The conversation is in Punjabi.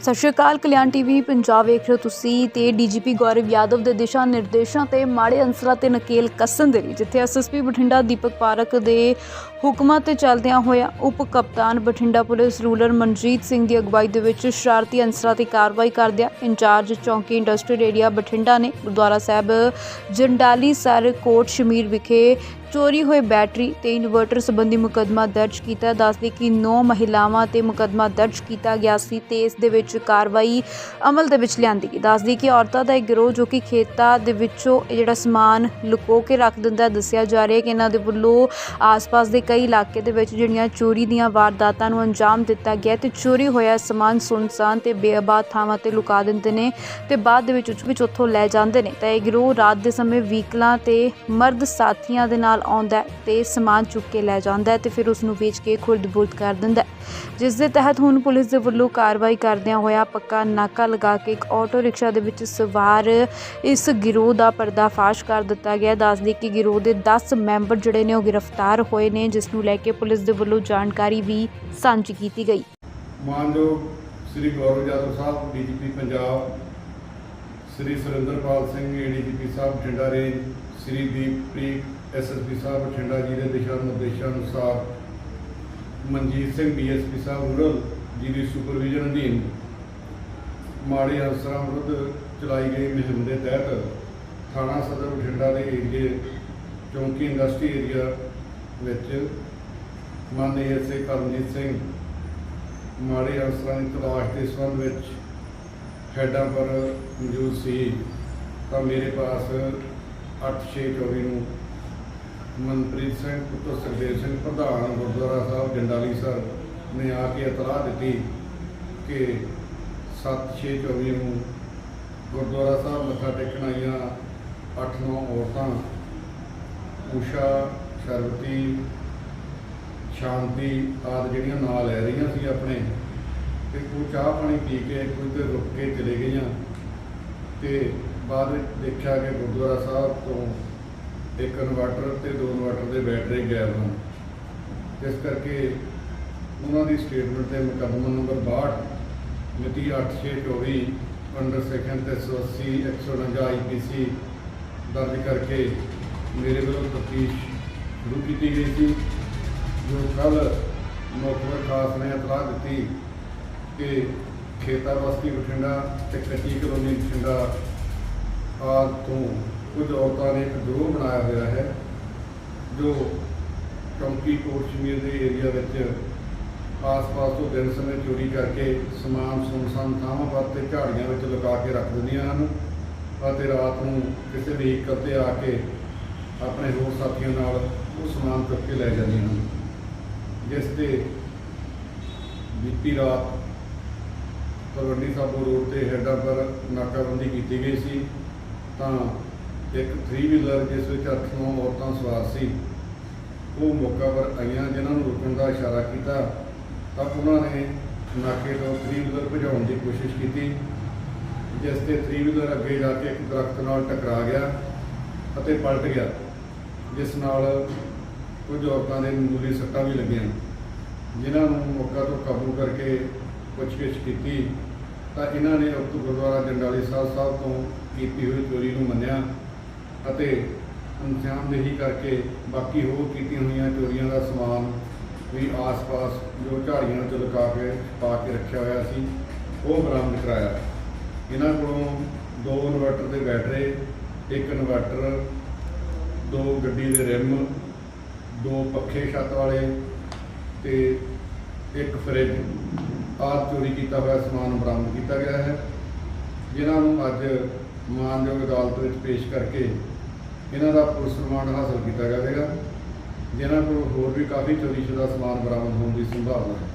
ਸਤਿ ਸ਼੍ਰੀ ਅਕਾਲ, ਕਲਿਆਣ ਟੀਵੀ ਪੰਜਾਬ ਵੇਖ ਰਹੇ ਹੋ ਤੁਸੀਂ ਤੇ ਡੀਜੀਪੀ ਗੌਰਵ ਯਾਦਵ ਦੇ ਦਿਸ਼ਾ ਨਿਰਦੇਸ਼ਾਂ ਤੇ ਮਾੜੇ ਅੰਸਰਾਂ ਤੇ ਨਕੇਲ ਕੱਸਣ ਦੇ ਲਈ ਜਿੱਥੇ ਐਸਐਸਪੀ ਬਠਿੰਡਾ ਦੀਪਕ ਪਾਰਕ ਦੇ ਹੁਕਮਾਂ ਤੇ ਚੱਲਦਿਆਂ ਹੋਇਆ ਉਪ ਕਪਤਾਨ ਬਠਿੰਡਾ ਪੁਲਿਸ ਰੂਲਰ ਮਨਜੀਤ ਸਿੰਘ ਦੀ ਅਗਵਾਈ ਦੇ ਵਿੱਚ ਸ਼ਰਾਰਤੀ ਅੰਸਰਾਂ ਤੇ ਕਾਰਵਾਈ ਕਰਦਿਆਂ ਇੰਚਾਰਜ ਚੌਂਕੀ ਇੰਡਸਟਰੀਅਲ ਏਰੀਆ ਬਠਿੰਡਾ ਨੇ ਗੁਰਦੁਆਰਾ ਸਾਹਿਬ ਜੰਡਾਲੀ ਸਰ ਕੋਟ ਸ਼ਮੀਰ ਵਿਖੇ ਚੋਰੀ ਹੋਏ ਬੈਟਰੀ ਤੇ ਇਨਵਰਟਰ ਸੰਬੰਧੀ ਮੁਕੱਦਮਾ ਦਰਜ ਕੀਤਾ। ਦੱਸਦੇ ਕਿ 9 ਮਹਿਲਾਵਾਂ ਤੇ ਮੁਕੱਦਮਾ ਦਰਜ ਕੀਤਾ ਗਿਆ ਸੀ ਤੇ ਇਸ ਦੇ ਵਿੱਚ ਕਾਰਵਾਈ ਅਮਲ ਦੇ ਵਿੱਚ ਲਿਆਂਦੀ ਗਈ। ਦੱਸਦੀ ਕਿ ਔਰਤਾਂ ਦਾ ਇੱਕ ਗਿਰੋਹ ਜੋ ਕਿ ਖੇਤਾਂ ਦੇ ਵਿੱਚੋਂ ਇਹ ਜਿਹੜਾ ਸਮਾਨ ਲੁਕੋ ਕੇ ਰੱਖ ਦਿੰਦਾ ਦੱਸਿਆ ਜਾ ਰਿਹਾ ਕਿ ਇਹਨਾਂ ਦੇ ਵੱਲੋਂ ਆਸ-ਪਾਸ ਦੇ ਕਈ ਇਲਾਕੇ ਦੇ ਵਿੱਚ ਜਿਹੜੀਆਂ ਚੋਰੀ ਦੀਆਂ ਵਾਰਦਾਤਾਂ ਨੂੰ ਅੰਜਾਮ ਦਿੱਤਾ ਗਿਆ ਤੇ ਚੋਰੀ ਹੋਇਆ ਸਮਾਨ ਸੁਨਸਾਨ ਤੇ ਬੇਆਬਾਦ ਥਾਵਾਂ ਤੇ ਲੁਕਾ ਦਿੰਦੇ ਨੇ ਤੇ ਬਾਅਦ ਦੇ ਵਿੱਚ ਉਸ ਵਿੱਚ ਉੱਥੋਂ ਲੈ ਜਾਂਦੇ ਨੇ। ਤਾਂ ਇਹ ਗਿਰੋਹ ਰਾਤ ਦੇ ਸਮੇਂ ਵਹੀਕਲਾਂ ਤੇ ਮਰਦ ਸਾਥੀਆਂ ਦੇ ਨਾਲ ਆਉਂਦਾ ਹੈ ਤੇ ਸਮਾਨ ਚੁੱਕ ਕੇ ਲੈ ਜਾਂਦਾ ਹੈ ਤੇ ਫਿਰ ਉਸ ਨੂੰ ਵੇਚ ਕੇ ਖੁਰਦ-ਬੁਰਦ ਕਰ ਦਿੰਦਾ ਜਿਸ ਦੇ ਤਹਿਤ ਹੁਣ ਪੁਲਿਸ ਦੇ ਵੱਲੋਂ ਕਾਰਵਾਈ ਕਰਦਿਆਂ ਹੋਇਆ ਪੱਕਾ ਨਾਕਾ ਲਗਾ ਕੇ ਇੱਕ ਆਟੋ ਰਿਕਸ਼ਾ ਦੇ ਵਿੱਚ ਸਵਾਰ ਇਸ ਗਿਰੋਹ ਦਾ ਪਰਦਾਫਾਸ਼ ਕਰ ਦਿੱਤਾ ਗਿਆ। ਦੱਸਦੀ ਕਿ ਗਿਰੋਹ ਦੇ 10 ਮੈਂਬਰ ਜਿਹੜੇ ਨੇ ਉਹ ਗ੍ਰਿਫਤਾਰ ਹੋਏ ਨੇ, ਜਿਸ ਨੂੰ ਲੈ ਕੇ ਪੁਲਿਸ ਦੇ ਵੱਲੋਂ ਜਾਣਕਾਰੀ ਵੀ ਸਾਂਝੀ ਕੀਤੀ ਗਈ। ਮਾਨਯੋਗ ਸ੍ਰੀ ਗੌਰਵ ਯਾਦਵ ਸਾਹਿਬ, ਡੀਜੀਪੀ ਪੰਜਾਬ, ਸ੍ਰੀ ਸੁਰਿੰਦਰਪਾਲ ਸਿੰਘ, ਏਡੀਜੀਪੀ ਸਾਹਿਬ ਬਠਿੰਡਾ ਰੇਂਜ, ਸ੍ਰੀ ਦੀਪਪ੍ਰੀਤ, ਐਸਐਸਪੀ ਸਾਹਿਬ ਬਠਿੰਡਾ ਜੀ ਦੇ ਦਿਸ਼ਾ ਨਿਰਦੇਸ਼ਾਂ ਅਨੁਸਾਰ ਮਨਜੀਤ ਸਿੰਘ ਡੀਐਸਪੀ ਸਾਹਿਬ ਰੂਰਲ ਜੀ ਦੀ ਸੁਪਰਵਿਜ਼ਨ ਅਧੀਨ ਮਾੜੇ ਅਫਸਰਾਂ ਵਿਰੁੱਧ ਚਲਾਈ ਗਈ ਮੁਹਿੰਮ ਦੇ ਤਹਿਤ ਥਾਣਾ ਸਦਰ ਬਠਿੰਡਾ ਦੇ ਏਰੀਏ ਚੌਂਕੀ ਇੰਡਸਟਰੀ ਏਰੀਆ ਵਿੱਚ ਮਾਨਯੋਗ ਐਸਏ ਕਰਮਜੀਤ ਸਿੰਘ ਮਾੜੇ ਅਫਸਰਾਂ ਦੀ ਤਲਾਸ਼ ਦੇ ਸੰਬੰਧ ਵਿੱਚ ਹੈਡਾਂ ਪਰ ਮੌਜੂਦ ਸੀ। ਤਾਂ ਮੇਰੇ ਪਾਸ 8624 ਨੂੰ ਮਨਪ੍ਰੀਤ ਸਿੰਘ, ਪੁੱਤਰ ਸੁਖਦੇਵ ਸਿੰਘ, ਪ੍ਰਧਾਨ ਗੁਰਦੁਆਰਾ ਸਾਹਿਬ, ਜੰਡਾਲੀ ਸਰ ਨੇ ਆ ਕੇ ਇਤਲਾਹ ਦਿੱਤੀ ਕਿ 7624 ਨੂੰ ਗੁਰਦੁਆਰਾ ਸਾਹਿਬ ਮੱਥਾ ਟੇਕਣ ਆਈਆਂ 8-9 ਔਰਤਾਂ, ਊਸ਼ਾ ਸ਼ਰਬਤੀ ਸ਼ਾਂਤੀ ਆਦਿ ਜਿਹੜੀਆਂ ਨਾਂ ਲੈ ਰਹੀਆਂ ਸੀ ਆਪਣੇ, ਤੇ ਉਹ ਚਾਹ ਪਾਣੀ ਪੀ ਕੇ ਕੁਝ ਦੇਰ ਰੁਕ ਕੇ ਚਲੇ ਗਈਆਂ ਤੇ ਬਾਅਦ ਵਿੱਚ ਦੇਖਿਆ ਕਿ ਗੁਰਦੁਆਰਾ ਸਾਹਿਬ ਤੋਂ ਇੱਕ ਇਨਵਰਟਰ ਤੇ ਦੋ ਇਨਵਰਟਰ ਦੇ ਬੈਟਰੀ ਗਾਇਬ ਹਨ ਇਸ ਕਰਕੇ ਉਹਨਾਂ ਦੀ ਸਟੇਟਮੈਂਟ ਤੇ ਮੁਕੱਦਮਾ ਨੰਬਰ 62 ਮਿਤੀ 8624 ਅੰਡਰ ਸੈਕਸ਼ਨ 380 149 ਆਈਪੀਸੀ ਦਰਜ ਕਰਕੇ ਮੇਰੇ ਵੱਲੋਂ ਤਫਤੀਸ਼ ਸ਼ੁਰੂ ਕੀਤੀ ਗਈ ਸੀ, ਜੋ ਕੱਲ ਮੁਖਬਰ ਖਾਸ ਨੇ ਇਤਲਾਹ ਦਿੱਤੀ ਕਿ ਖੇਤਾ ਬਸਤੀ ਬਠਿੰਡਾ ਤੇ ਕੱਚੀ ਕਲੋਨੀ ਬਠਿੰਡਾ ਆਦਿ ਤੋਂ ਕੁਝ ਔਰਤਾਂ ਨੇ ਇੱਕ ਗਰੋਹ ਬਣਾਇਆ ਹੋਇਆ ਹੈ, ਜੋ ਚੌਂਕੀ ਕੋਟ ਸ਼ਮੀਰ ਦੇ ਏਰੀਆ ਵਿੱਚ ਆਸ-ਪਾਸ ਤੋਂ ਦਿਨ ਸਮੇਂ ਚੋਰੀ ਕਰਕੇ ਸਮਾਨ ਸੁਨਸਾਨ ਥਾਵਾਂ ਪਰ ਤੇ ਝਾੜੀਆਂ ਵਿੱਚ ਲਗਾ ਕੇ ਰੱਖ ਦਿੰਦੀਆਂ ਹਨ ਅਤੇ ਰਾਤ ਨੂੰ ਕਿਸੇ ਵੀ ਇੱਕ ਤੇ ਆ ਕੇ ਆਪਣੇ ਹੋਰ ਸਾਥੀਆਂ ਨਾਲ ਉਹ ਸਮਾਨ ਚੁੱਕ ਕੇ ਲੈ ਜਾਂਦੀਆਂ ਹਨ, ਜਿਸ ਤੇ ਬੀਤੀ ਰਾਤ ਤਲਵੰਡੀ ਸਾਬੋ ਰੋਡ ਤੇ ਹੈਡਾਂ ਪਰ ਨਾਕਾਬੰਦੀ ਕੀਤੀ ਗਈ ਸੀ, ਤਾਂ ਇੱਕ 3 ਵੀਲਰ ਜਿਸ ਵਿੱਚ 8-9 ਔਰਤਾਂ ਸਵਾਰ ਸੀ। ਉਹ ਮੌਕਾ ਪਰ ਆਈਆਂ, ਜਿਨ੍ਹਾਂ ਨੂੰ ਰੁਕਣ ਦਾ ਇਸ਼ਾਰਾ ਕੀਤਾ, ਤਾਂ ਉਹਨਾਂ ਨੇ ਨਾਕੇ ਤੋਂ 3 ਵੀਲਰ ਭਜਾਉਣ ਦੀ ਕੋਸ਼ਿਸ਼ ਕੀਤੀ, ਜਿਸ ਤੇ 3 ਵੀਲਰ ਅੱਗੇ ਜਾ ਕੇ ਇੱਕ ਦਰਖਤ ਨਾਲ ਟਕਰਾ ਗਿਆ ਅਤੇ ਪਲਟ ਗਿਆ, ਜਿਸ ਨਾਲ ਕੁਝ ਔਰਤਾਂ ਦੇ ਮਾਮੂਲੀ ਸੱਟਾਂ ਵੀ ਲੱਗੀਆਂ। ਜਿਨ੍ਹਾਂ ਨੂੰ ਮੌਕਾ ਤੋਂ ਕਾਬੂ ਕਰਕੇ ਪੁੱਛਗਿੱਛ ਕੀਤੀ, ਤਾਂ ਇਹਨਾਂ ਨੇ ਉਕਤ ਗੁਰਦੁਆਰਾ ਜੰਡਾਲੀ ਸਾਹਿਬ ਸਾਹਿਬ ਤੋਂ ਕੀਤੀ ਹੋਈ ਚੋਰੀ ਨੂੰ ਮੰਨਿਆ। ਅਤੇ ਨਿਸ਼ਾਨਦੇਹੀ ਕਰਕੇ ਬਾਕੀ ਹੋਰ ਕੀਤੀਆਂ ਹੋਈਆਂ ਚੋਰੀਆਂ ਦਾ ਸਮਾਨ ਵੀ ਆਸ-ਪਾਸ ਜੋ ਝਾੜੀਆਂ ਚ ਲੁਕਾ ਕੇ ਪਾ ਕੇ ਰੱਖਿਆ ਹੋਇਆ ਸੀ, ਉਹ ਬਰਾਮਦ ਕਰਾਇਆ। ਇਹਨਾਂ ਕੋਲੋਂ ਦੋ ਇਨਵਰਟਰ ਦੇ ਬੈਟਰੇ, ਇੱਕ ਇਨਵਰਟਰ, ਦੋ ਗੱਡੀ ਦੇ ਰਿਮ, ਦੋ ਪੱਖੇ ਛੱਤ ਵਾਲੇ ਤੇ ਇੱਕ ਫਰਿੱਜ ਆਦਿ ਚੋਰੀ ਕੀਤਾ ਹੋਇਆ ਸਮਾਨ ਬਰਾਮਦ ਕੀਤਾ ਗਿਆ ਹੈ, ਜਿਨ੍ਹਾਂ ਨੂੰ ਅੱਜ ਮਾਨਯੋਗ ਅਦਾਲਤ ਵਿੱਚ ਪੇਸ਼ ਕਰਕੇ ਇਹਨਾਂ ਦਾ ਪੁਲਿਸ ਰਿਮਾਂਡ ਹਾਸਲ ਕੀਤਾ ਜਾਵੇਗਾ, ਜਿਨ੍ਹਾਂ ਕੋਲ ਹੋਰ ਵੀ ਕਾਫੀ ਚੋਰੀਸ਼ੁਦਾ ਸਮਾਨ ਬਰਾਮਦ ਹੋਣ ਦੀ ਸੰਭਾਵਨਾ ਹੈ।